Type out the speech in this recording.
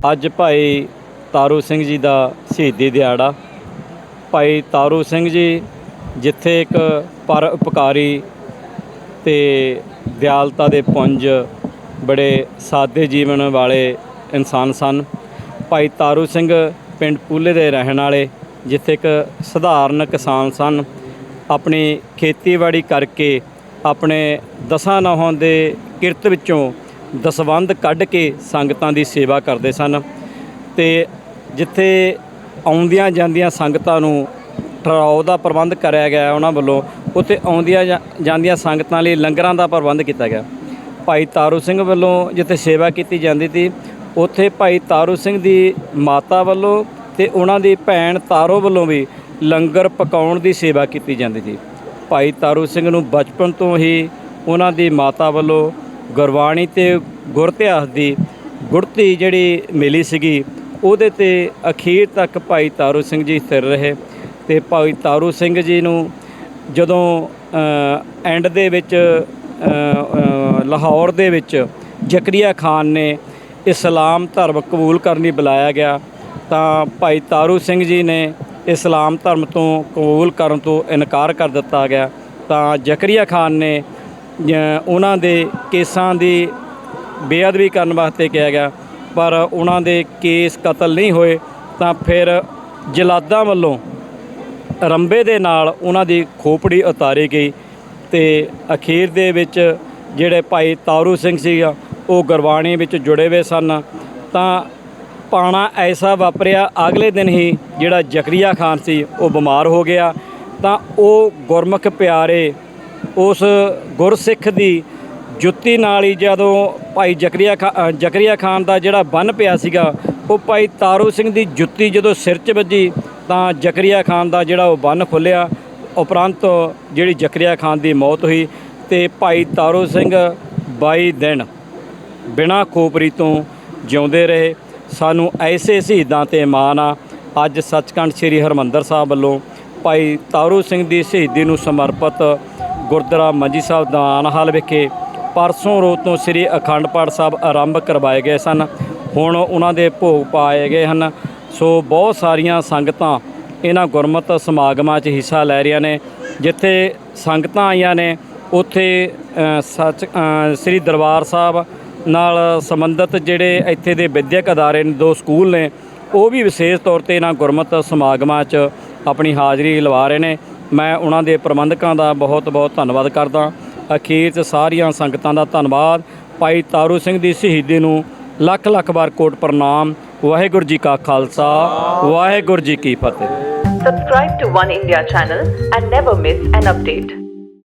ਅੱਜ ਭਾਈ ਤਾਰੂ ਸਿੰਘ ਜੀ ਦਾ ਸ਼ਹੀਦੀ ਦਿਹਾੜਾ। ਭਾਈ ਤਾਰੂ ਸਿੰਘ ਜੀ ਜਿੱਥੇ ਇੱਕ ਪਰ ਉਪਕਾਰੀ ਤੇ ਦਿਆਲਤਾ ਦੇ ਪੁੰਜ ਬੜੇ ਸਾਦੇ ਜੀਵਨ ਵਾਲੇ ਇਨਸਾਨ ਸਨ। ਭਾਈ ਤਾਰੂ ਸਿੰਘ ਪਿੰਡ ਪੂਲੇ ਦੇ ਰਹਿਣ ਵਾਲੇ, ਜਿੱਥੇ ਇੱਕ ਸਧਾਰਨ ਕਿਸਾਨ ਸਨ। ਆਪਣੀ ਖੇਤੀਬਾੜੀ ਕਰਕੇ ਆਪਣੇ ਦਸਾਂ ਨਹਾਂ ਦੇ ਕਿਰਤ ਵਿੱਚੋਂ ਦਸਵੰਧ ਕੱਢ ਕੇ ਸੰਗਤਾਂ ਦੀ ਸੇਵਾ ਕਰਦੇ ਸਨ ਤੇ ਜਿੱਥੇ ਆਉਂਦੀਆਂ ਜਾਂਦੀਆਂ ਸੰਗਤਾਂ ਨੂੰ ਠਹਿਰਾਓ ਦਾ ਪ੍ਰਬੰਧ ਕਰਿਆ ਗਿਆ ਉਹਨਾਂ ਵੱਲੋਂ, ਉੱਥੇ ਆਉਂਦੀਆਂ ਜਾਂ- ਜਾਂਦੀਆਂ ਸੰਗਤਾਂ ਲਈ ਲੰਗਰਾਂ ਦਾ ਪ੍ਰਬੰਧ ਕੀਤਾ ਗਿਆ। ਭਾਈ ਤਾਰੂ ਸਿੰਘ ਵੱਲੋਂ ਜਿੱਥੇ ਸੇਵਾ ਕੀਤੀ ਜਾਂਦੀ ਸੀ, ਉੱਥੇ ਭਾਈ ਤਾਰੂ ਸਿੰਘ ਦੀ ਮਾਤਾ ਵੱਲੋਂ ਤੇ ਉਹਨਾਂ ਦੀ ਭੈਣ ਤਾਰੋ ਵੱਲੋਂ ਵੀ ਲੰਗਰ ਪਕਾਉਣ ਦੀ ਸੇਵਾ ਕੀਤੀ ਜਾਂਦੀ ਸੀ। ਭਾਈ ਤਾਰੂ ਸਿੰਘ ਨੂੰ ਬਚਪਨ ਤੋਂ ਹੀ ਉਹਨਾਂ ਦੀ ਮਾਤਾ ਵੱਲੋਂ ਗੁਰਬਾਣੀ ਤੇ ਗੁਰ ਇਤਿਹਾਸ ਦੀ ਗੁੜਤੀ ਜਿਹੜੀ ਮਿਲੀ ਸੀਗੀ, ਉਹਦੇ ਤੇ ਅਖੀਰ ਤੱਕ ਭਾਈ ਤਾਰੂ ਸਿੰਘ ਜੀ ਸਥਿਰ ਰਹੇ ਤੇ ਭਾਈ ਤਾਰੂ ਸਿੰਘ ਜੀ ਨੂੰ ਜਦੋਂ ਐਂਡ ਦੇ ਵਿੱਚ ਲਾਹੌਰ ਦੇ ਵਿੱਚ ਜ਼ਕਰੀਆ ਖਾਨ ਨੇ ਇਸਲਾਮ ਧਰਮ ਕਬੂਲ ਕਰਨ ਲਈ ਬੁਲਾਇਆ ਗਿਆ, ਤਾਂ ਭਾਈ ਤਾਰੂ ਸਿੰਘ ਜੀ ਨੇ ਇਸਲਾਮ ਧਰਮ ਤੋਂ ਕਬੂਲ ਕਰਨ ਤੋਂ ਇਨਕਾਰ ਕਰ ਦਿੱਤਾ ਗਿਆ। ਤਾਂ ਜ਼ਕਰੀਆ ਖਾਨ ਨੇ ਉਹਨਾਂ ਦੇ ਕੇਸਾਂ ਦੀ ਬੇਅਦਬੀ ਕਰਨ ਵਾਸਤੇ ਕਿਹਾ ਗਿਆ। ਪਰ ਉਹਨਾਂ ਦੇ ਕੇਸ ਕਤਲ ਨਹੀਂ ਹੋਏ, ਤਾਂ ਫਿਰ ਜਲਾਦਾਂ ਵੱਲੋਂ ਰੰਬੇ ਦੇ ਨਾਲ ਉਹਨਾਂ ਦੀ ਖੋਪੜੀ ਉਤਾਰੀ ਗਈ ਤੇ ਅਖੀਰ ਦੇ ਵਿੱਚ ਜਿਹੜੇ ਭਾਈ ਤਾਰੂ ਸਿੰਘ ਸੀਗਾ, ਉਹ ਗੁਰਬਾਣੀ ਵਿੱਚ ਜੁੜੇ ਹੋਏ ਸਨ। ਤਾਂ ਪਾਣਾ ਐਸਾ ਵਾਪਰਿਆ, ਅਗਲੇ ਦਿਨ ਹੀ ਜਿਹੜਾ ਜ਼ਕਰੀਆ ਖਾਨ ਸੀ, ਉਹ ਬਿਮਾਰ ਹੋ ਗਿਆ। ਤਾਂ ਉਹ ਗੁਰਮੁਖ ਪਿਆਰੇ ਉਸ ਗੁਰਸਿੱਖ ਦੀ ਜੁੱਤੀ ਨਾਲ ਹੀ ਜਦੋਂ ਭਾਈ ਜ਼ਕਰੀਆ ਖਾ ਜ਼ਕਰੀਆ ਖਾਨ ਦਾ ਜਿਹੜਾ ਬੰਨ ਪਿਆ ਸੀਗਾ, ਉਹ ਭਾਈ ਤਾਰੂ ਸਿੰਘ ਦੀ ਜੁੱਤੀ ਜਦੋਂ ਸਿਰ 'ਚ ਵੱਜੀ, ਤਾਂ ਜ਼ਕਰੀਆ ਖਾਨ ਦਾ ਜਿਹੜਾ ਉਹ ਬੰਨ ਖੁੱਲਿਆ ਉਪਰੰਤ ਜਿਹੜੀ ਜ਼ਕਰੀਆ ਖਾਨ ਦੀ ਮੌਤ ਹੋਈ ਤੇ ਭਾਈ ਤਾਰੂ ਸਿੰਘ 22 ਦਿਨ ਬਿਨਾਂ ਖੋਪਰੀ ਤੋਂ ਜਿਉਂਦੇ ਰਹੇ। ਸਾਨੂੰ ਐਸੇ ਸ਼ਹੀਦਾਂ ਤੇ ਮਾਣ ਆ। ਅੱਜ ਸੱਚਖੰਡ ਸ੍ਰੀ ਹਰਮੰਦਰ ਸਾਹਿਬ ਵੱਲੋਂ ਭਾਈ ਤਾਰੂ ਸਿੰਘ ਦੀ ਸ਼ਹੀਦੀ ਨੂੰ ਸਮਰਪਿਤ ਗੁਰਦੁਆਰਾ ਮੰਜੀ ਸਾਹਿਬ ਦਾਨ ਹਾਲ ਵਿਖੇ ਪਰਸੋਂ ਰੋਜ਼ ਤੋਂ ਸ੍ਰੀ ਅਖੰਡ ਪਾਠ ਸਾਹਿਬ ਆਰੰਭ ਕਰਵਾਏ ਗਏ ਸਨ। ਹੁਣ ਉਹਨਾਂ ਦੇ ਭੋਗ ਪਾਏ ਗਏ ਹਨ। ਸੋ ਬਹੁਤ ਸਾਰੀਆਂ ਸੰਗਤਾਂ ਇਹਨਾਂ ਗੁਰਮਤਿ ਸਮਾਗਮਾਂ 'ਚ ਹਿੱਸਾ ਲੈ ਰਹੀਆਂ ਨੇ। ਜਿੱਥੇ ਸੰਗਤਾਂ ਆਈਆਂ ਨੇ, ਉੱਥੇ ਸੱਚ ਸ੍ਰੀ ਦਰਬਾਰ ਸਾਹਿਬ ਨਾਲ ਸੰਬੰਧਿਤ ਜਿਹੜੇ ਇੱਥੇ ਦੇ ਵਿਦਿਅਕ ਅਦਾਰੇ ਨੇ, ਦੋ ਸਕੂਲ ਨੇ, ਉਹ ਵੀ ਵਿਸ਼ੇਸ਼ ਤੌਰ ਤੇ ਇਹਨਾਂ ਗੁਰਮਤਿ ਸਮਾਗਮਾਂ 'ਚ ਆਪਣੀ ਹਾਜ਼ਰੀ ਲਵਾ ਰਹੇ ਨੇ। ਮੈਂ ਉਹਨਾਂ ਦੇ ਪ੍ਰਬੰਧਕਾਂ ਦਾ ਬਹੁਤ ਬਹੁਤ ਧੰਨਵਾਦ ਕਰਦਾ। ਅਖੀਰ 'ਚ ਸਾਰੀਆਂ ਸੰਗਤਾਂ ਦਾ ਧੰਨਵਾਦ। ਭਾਈ ਤਾਰੂ ਸਿੰਘ ਦੀ ਸ਼ਹੀਦੀ ਨੂੰ ਲੱਖ ਲੱਖ ਵਾਰ ਕੋਟ ਪ੍ਰਣਾਮ। ਵਾਹਿਗੁਰੂ ਜੀ ਕਾ ਖਾਲਸਾ, ਵਾਹਿਗੁਰੂ ਜੀ ਕੀ ਫਤਿਹ। Subscribe to One India channel and never miss an update.